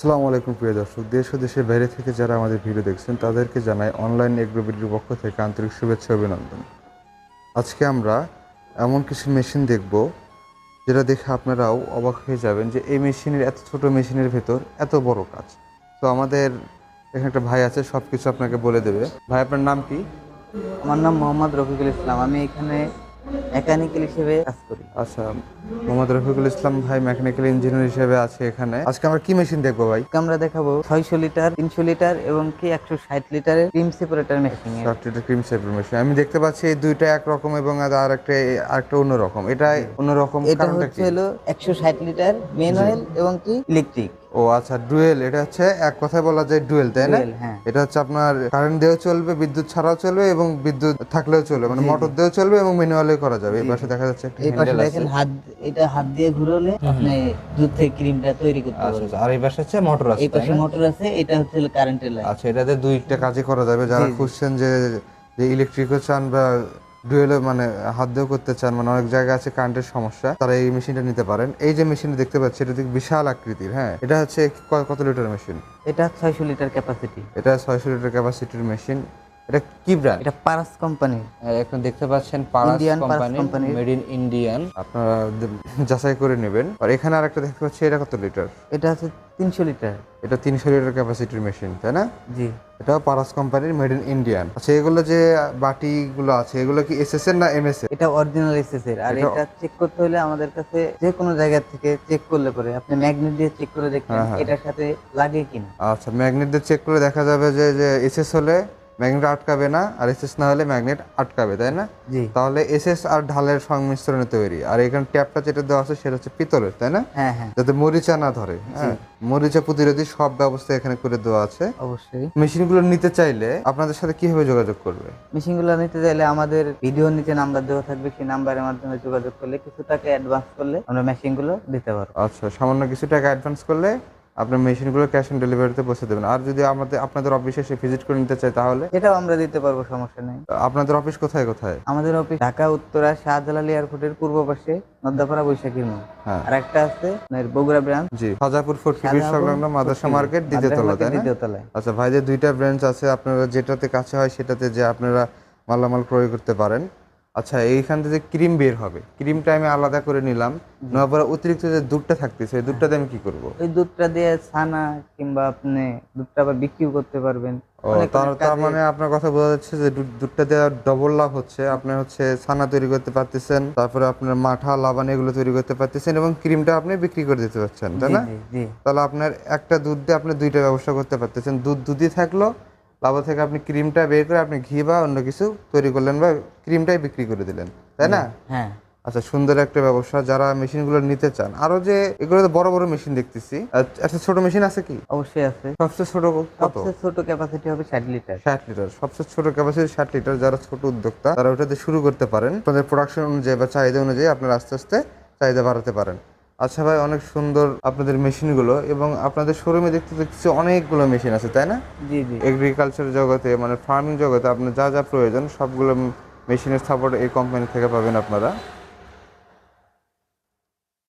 সালামু আলাইকুম প্রিয় দর্শক, দেশ ও দেশের বাইরে থেকে যারা আমাদের ভিডিও দেখছেন, তাদেরকে জানাই অনলাইন এগ্রোবিডির পক্ষ থেকে আন্তরিক শুভেচ্ছা অভিনন্দন। আজকে আমরা এমন কিছু মেশিন দেখব, যেটা দেখে আপনারাও অবাক হয়ে যাবেন যে এই মেশিনের, এত ছোট মেশিনের ভেতর এত বড় কাজ। তো আমাদের এখানে একটা ভাই আছে সব কিছু আপনাকে বলে দেবে। ভাই, আপনার নাম কি? আমার নাম মোহাম্মদ রফিকুল ইসলাম। আমি এখানে মেকানিক্যাল হিসেবে কাজ করি। আচ্ছা মোহাম্মদ রফিকুল ইসলাম ভাই মেকানিক্যাল ইঞ্জিনিয়ার হিসেবে আছে এখানে। আজকে আমরা কি মেশিন দেখব ভাই? আমরা দেখাবো ছয়শো লিটার তিনশো লিটার এবং কি একশো ষাট লিটারের cream separator machine software cream separator machine. আমি দেখতে পাচ্ছি এই দুইটা একরকম এবং আর একটা আরেকটা অন্যরকম এটা অন্যরকম এটা হচ্ছে হলো একশো ষাট লিটার ম্যানুয়াল এবং কি ইলেকট্রিক। ও আচ্ছা ডুয়েল এটা হচ্ছে এক কথায় বলা যায় ডুয়েল তাই না? হ্যাঁ। এটা হচ্ছে আপনার কারেন্ট দিয়েও চলবে বিদ্যুৎ ছাড়াও চলবে এবং বিদ্যুৎ থাকলেও চলবে মানে মোটর দিয়েও চলবে এবং ম্যানুয়ালে করা যাবে এই পাশে দেখা যাচ্ছে এই পাশে দেখেন হাত এটা হাত দিয়ে ঘুরলে আপনি দুধ থেকে ক্রিমটা তৈরি করতে আচ্ছা পারবেন। আচ্ছা। আর এই পাশে হচ্ছে মোটর আছে এই পাশে মোটর আছে এটা হচ্ছে কারেন্টের লাইন আচ্ছা এটাতে দুইটা কাজই করা যাবে যারা খুঁজছেন যে যে ইলেকট্রিকও চান বা ডুয়েলে মানে হাত দিয়েও করতে চান মানে অনেক জায়গায় আছে কারেন্টের সমস্যা তারা এই মেশিনটা নিতে পারেন। এই যে মেশিন দেখতে পাচ্ছি এটা দেখি বিশাল আকৃতির হ্যাঁ? এটা হচ্ছে কত লিটার মেশিন এটা ছয়শো লিটার ক্যাপাসিটি এটা ছয়শো লিটার ক্যাপাসিটির মেশিন এটা কি ব্র্যান্ড এটা পারাস কোম্পানি এখন দেখতে পাচ্ছেন Paras company. Made in Indian আপনারা যাচাই করে নেবেন। আর এখানে আরেকটা দেখতে পাচ্ছি এটা কত লিটার এটা হচ্ছে তিনশো লিটার এটা তিনশো লিটার ক্যাপাসিটির মেশিন তাই না? জি। এটাও পারাস কোম্পানির মেড ইন ইন্ডিয়ান আচ্ছা এগুলো যে বাটিগুলো আছে এগুলো কি এস এস এর না এম এস এর? এটা অরিজিনাল এসএস এর। আর এটা- এটা চেক করতে হলে আমাদের কাছে যে কোনো জায়গা থেকে চেক করলে পরে আপনি ম্যাগনেট দিয়ে চেক করে দেখবেন হ্যাঁ, হ্যাঁ। এটার সাথে লাগে কিনা। আচ্ছা ম্যাগনেট দিয়ে চেক করে দেখা যাবে যে যে এসএস হলে ম্যাগনেট আটকাবে না আর এসএস না হলে ম্যাগনেট আটকাবে তাই না? তাহলে এসএস আর ঢালের সংমিশ্রণে তৈরি। আর এখানে ট্যাপটা যেটা দেওয়া আছে সেটা হচ্ছে পিতলের তাই না? হ্যাঁ হ্যাঁ। যাতে মরিচা না ধরে হ্যাঁ? মরিচা প্রতিরোধী সব ব্যবস্থা এখানে করে দেওয়া আছে। অবশ্যই। মেশিনগুলো নিতে চাইলে আপনাদের সাথে কীভাবে যোগাযোগ করবে? মেশিনগুলো নিতে চাইলে আমাদের ভিডিও নিচে নাম্বার দেওয়া থাকবে সেই নাম্বারের মাধ্যমে যোগাযোগ করলে কিছু টাকা অ্যাডভান্স করলে আমরা মেশিনগুলো দিতে পারব। আচ্ছা সামান্য কিছু টাকা অ্যাডভান্স করলে আপনার মেশিনগুলো ক্যাশ অন ডেলিভারিতে পৌঁছে দেবেন। আর যদি আমাদের আপনাদের অফিসে এসে ভিজিট করে নিতে চাই তাহলে? এটাও আমরা দিতে পারব সমস্যা নেই। আপনাদের অফিস কোথায় কোথায়? আমাদের অফিস ঢাকা উত্তরা শাহজালাল এয়ারপোর্টের পূর্ব পাশে নদ্দাপাড়া বৈশাখীর মোড় হ্যাঁ। আর একটা আছে বগুড়া ব্রাঞ্চ জি সাজাপুর ফোর্ট সংলগ্ন মাদ্রাসা মার্কেট দ্বিতীয়তলা তাই না? আচ্ছা ভাইদের দুইটা ব্রাঞ্চ আছে আপনারা যেটাতে কাছে হয় সেটাতে যে আপনারা মালামাল ক্রয় করতে পারেন। আচ্ছা এইখান থেকে ক্রিম বের হবে। ক্রিমটা আমি আলাদা করে নিলাম। নেওয়ার পরে অতিরিক্ত যে দুধটা থাকতেছে এই দুধটাতে আমি কি করব? ওই দুধটা দিয়ে ছানা কিংবা আপনি দুধটা আবার বিক্রিও করতে পারবেন। তার মানে আপনার কথা বোঝা যাচ্ছে যে দুধ- দুধটা দেওয়ার ডবল লাভ হচ্ছে। আপনি হচ্ছে ছানা তৈরি করতে পারতেছেন তারপরে আপনার মাঠা লাবান এগুলো তৈরি করতে পারতেছেন এবং ক্রিমটা আপনি বিক্রি করে দিতে পারছেন তাই না? তাহলে আপনার একটা দুধ দিয়ে আপনি দুইটা ব্যবসা করতে পারতেছেন। দুধ দুধই থাকল লাভ থেকে আপনি ক্রিমটা বের করে আপনি ঘি বা অন্য কিছু তৈরি করলেন বা ক্রিমটাই বিক্রি করে দিলেন তাই না? হ্যাঁ আচ্ছা সুন্দর একটা ব্যবসা যারা মেশিনগুলো নিতে চান। আরও যে এগুলো তো বড় বড় মেশিন দেখতেছি। একটা ছোট মেশিন আছে কি? অবশ্যই আছে। সবচেয়ে ছোট সবচেয়ে ছোট ক্যাপাসিটি হবে ষাট লিটার ষাট লিটার সবচেয়ে ছোট ক্যাপাসিটি ষাট লিটার যারা ছোট উদ্যোক্তা তারা ওটাতে শুরু করতে পারেন। আপনাদের প্রোডাকশন অনুযায়ী বা চাহিদা অনুযায়ী আপনারা আস্তে আস্তে চাহিদা বাড়াতে পারেন। আচ্ছা ভাই অনেক সুন্দর আপনাদের মেশিনগুলো এবং আপনাদের শোরুমে দেখতে দেখতেছি অনেকগুলো মেশিন আছে তাই না? জি জি। এগ্রিকালচার জগতে মানে ফার্মিং জগতে আপনার যা যা প্রয়োজন সবগুলো মেশিনের সাপোর্ট এই কোম্পানি থেকে পাবেন আপনারা।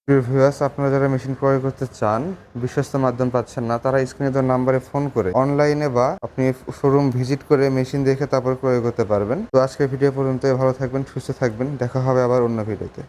ভিউয়ার্স আপনারা যারা মেশিন ক্রয় করতে চান বিশ্বস্ত মাধ্যম পাচ্ছেন না তারা স্ক্রিনে দেওয়ার নাম্বারে ফোন করে অনলাইনে বা আপনি শোরুম ভিজিট করে মেশিন দেখে তারপর ক্রয় করতে পারবেন। তো আজকের ভিডিও পর্যন্ত ভালো থাকবেন সুস্থ থাকবেন দেখা হবে আবার অন্য ভিডিওতে